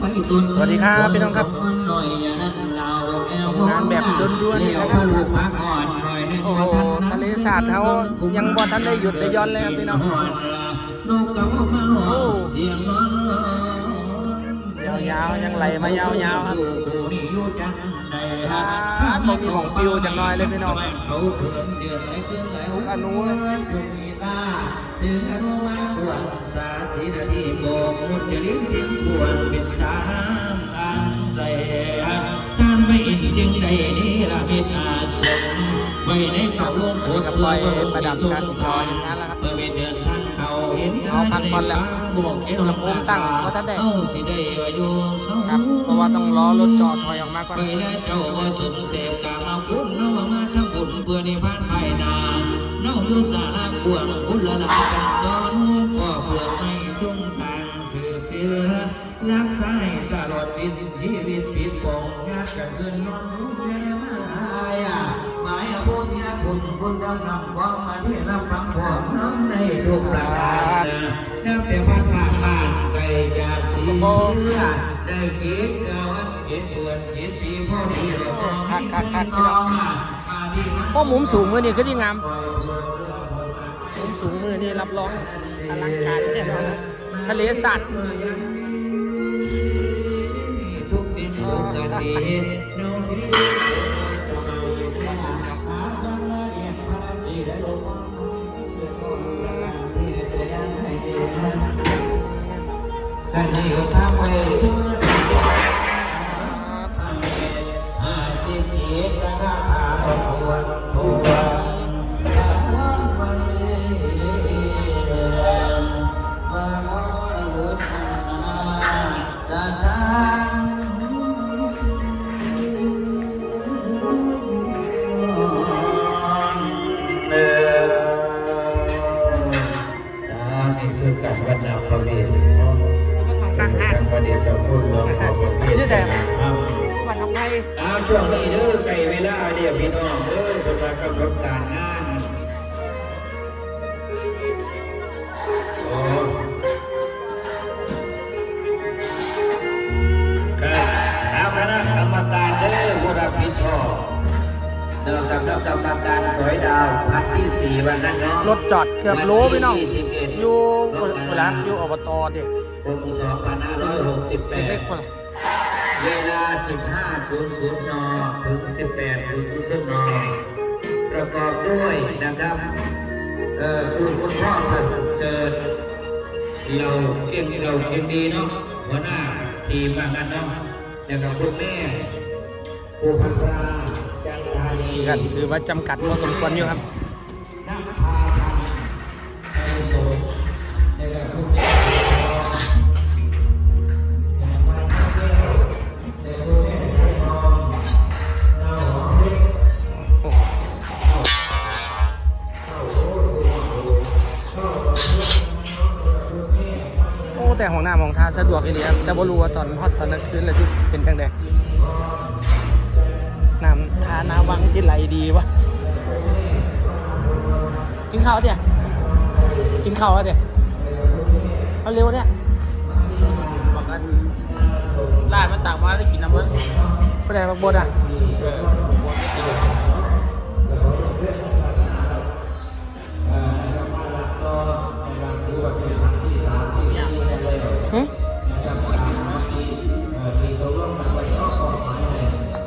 สวัสดีครับพี่น้องครับส่งงานแบบด่วนๆนี่นะครับโอ้โหทะเลสาบเขายังบ่ทันได้หยุดได้ย้อนเลยครับพี่น้องโอ้ยาวๆยังไหลมายาวๆครับอ่าบ่มีของปิวจังน้อยเลยพี่น้องทุกอนุเลย ถึงอนุมาบวชสาสีนาทีโบกมุดจะลิ้นลิ้นบวชเป็นสาน้ำอันใส่ท่านไม่อินจึงได้นี้ละมิตรอาสมไว้ในเก่าลงอันนี้ก็ปล่อยประดับการจออย่างนั้นแล้วครับเมื่อเดินทางเขาเห็นเอาพักผ่อนแล้วลำโพงตั้งเพราะท่านได้ครับเพราะว่าต้องล้อรถจอถอยออกมาก่อนไปแล้วเจ้าว่สมเสพกามาบุญเนาะมาทำบุญเพื่อในพันภายนา เนาะโยสาราบวชบุญละลากันตอนก็เพื่อไม่จงสร้างสืบเชื้อรักษาให้ตลอดสิ้นชีวิตปิดปองงานกันเกินนอนรุ่งแย่มาอะหมายพุทธญาณคุณคุณดำนำความมาที่รับคำพอน้องในทุกประการนับแต่พันปากบ้านไกลจากสีเลือได้คิดเกินคิดเดือนคิดปีพ่อดีเราคักคักคักพี่น้อง เพราะหมุมสูงมือนี่คือที่งามหมุมสูงมือนี่รับรองอลังการแน่นอนนะทะเลสาบทุกสิ่งทุกการดีน้องที่ท่านนี้ก็พาไป เอาช่วงนี้เด้อไก่เวลาเดี๋ยวพี่น้องเด้อคนมากำหนดการงานโอ้ครับเอาคณะกรรมการเด้อผู้รับผิดชอบเดินกับรับกรรมการสอยดาวพันที่สี่วันนั้นเนาะรถจอดเกือบโลพี่น้องอยู่เวลาอยู่อบตเด็กคงสองพันห้าร้อยหกสิบแปด เวลา 15.00 น ถึง 18.00 น ประกอบด้วยนะครับเอ่อคือคุณพ่อประเสริฐเราเอ็มเราเอ็มดีเนาะหัวหน้าทีมว่างั้นเนาะแล้วก็คุณแม่ครูพันราจันทานีกันถือว่าจำกัดพอสมควรอยู่ครับาของทาสะดวกอีหลีครับแต่บ่รู้ว่าตอนฮอตตอนนั้นคืนอะไรที่เป็นจังไดน้ำทาน้ำวังที่ไหลดีวะกินข้าวเถี่ยกินข้าวแล้วเถี่ยเอาเร็วเนี่ยบอกกันลาดมันต่างมาได้กินน้ำมันไปไหนมาบนอะ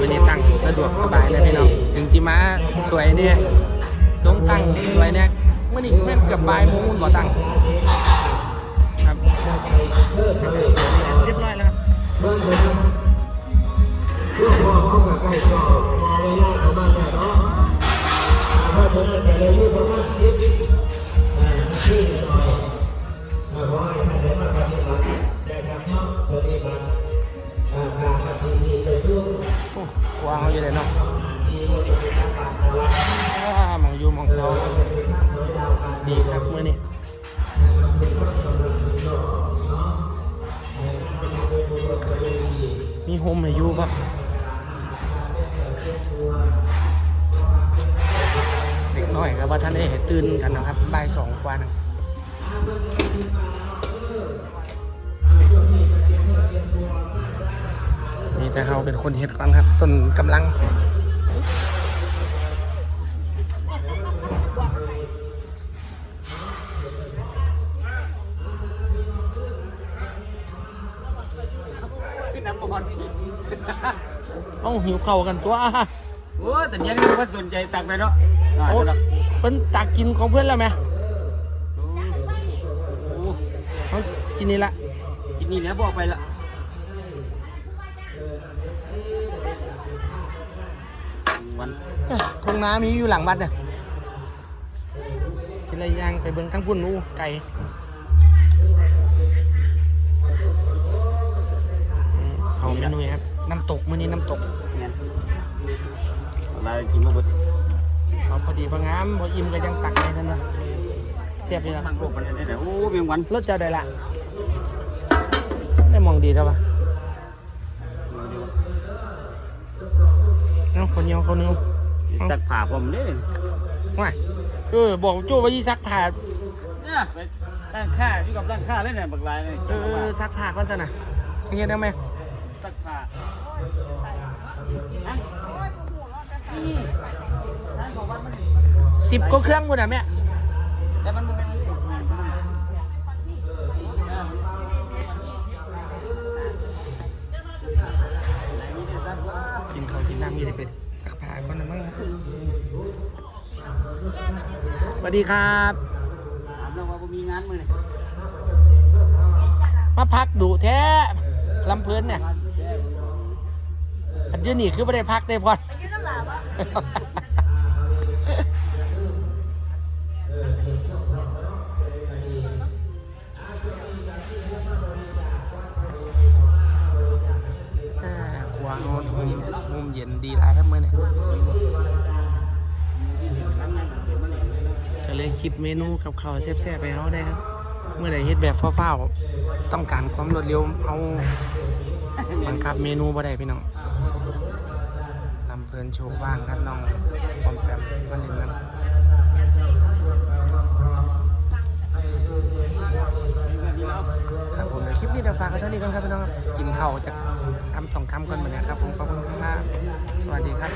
วันนี้ตั้งสะดวกสบายเลยพี่น้อง ถึงที่ม้าสวยเนี่ยลงตั้งสวยเนี่ยวันนี้แม่งเกือบบ่ายโมงบ่อตั้งครับเรียบร้อยแล้วครับ ว่าเขาอยู่เลยเนาะอ่ามองอยู่มองเสาดีครับเมื้อนี้มีโฮมให้อยู่ปะเด็กน้อยก็ว่าท่านได้ตื่นกันนะครับบ่ายสองกว่านะ นี่แต่เขาเป็นคนเฮ็ดก่อนครับต้นกำลังขึ้นน้ำบอลเอ้าหิวเข่าวกันตัวโอ้แต่ยังไม่สนใจตักไปเนาะอ่าโอ้เดี๋ยวละเพิ่นตักกินของเพื่อนแล้วไหมโอ้โหเขากินนี่ละกินนี่แล้วบอกไปละ วันเอ้ยทงน้ำมีอยู่หลังวัดเนี่ยกินอะไรย่างไปเบิ่งทั้งพุ่นนู้ไก่อืมเขาเมนูครับ น้ำตกมื้อนี้น้ำตกเนี่ยเรากินมาบดเอาพอดีพองามพออิ่มก็ยังตักได้ท่านนะเสียบอยู่นะมันโลกมันได้แต่โอ้เพียงวันรถจะได้ละได้มองดีแล้วปะ น้องคนเหนียวเขาวเหนิ้วสักผ่าผมเนี่ยว่าเออ บอกโจ้ว่ายี่ซักผ้าเนี่ยไปด้านข้าอยู่กับด้านข้าเลยเนี่ยบักลายเลยเออเออซักผ้าก่อนจ้ะนะยังไงได้ไหมสักผ่าฮะนี่ท่านบอกว่ามันสิบก็เครื่องหมดอะแม่แต่มันาวกินน้ำมีได้ไปซักผ้าก่อนนะมั้งสวัสดีครับถามเราว่ามีงานมือนี่มาพักดุแท้ลำเพลินเนี่ยอันเดียวนี่คือไม่ได้พักได้พอด ย็นดีหลายครับเมื่อนี่ก็เลยคิดเมนูกับข้าวแซ่บๆไปเขาได้ครับ เมื่อใดเฮ็ดแบบเฝ้าวๆต้องการความรวดเร็วเอาบังคับเมนูบ่ได้พี่น้องลำเพลินโชว์บ้างครับน้องปอมแปมมาเล่นน้ำ คลิปนี้เดี๋ยวฝากกันเท่านี้กันครับพี่น้องครับกินข้าวจากทำสองคำก่อนเหมือนกันครับผมขอบคุณครับสวัสดีครับ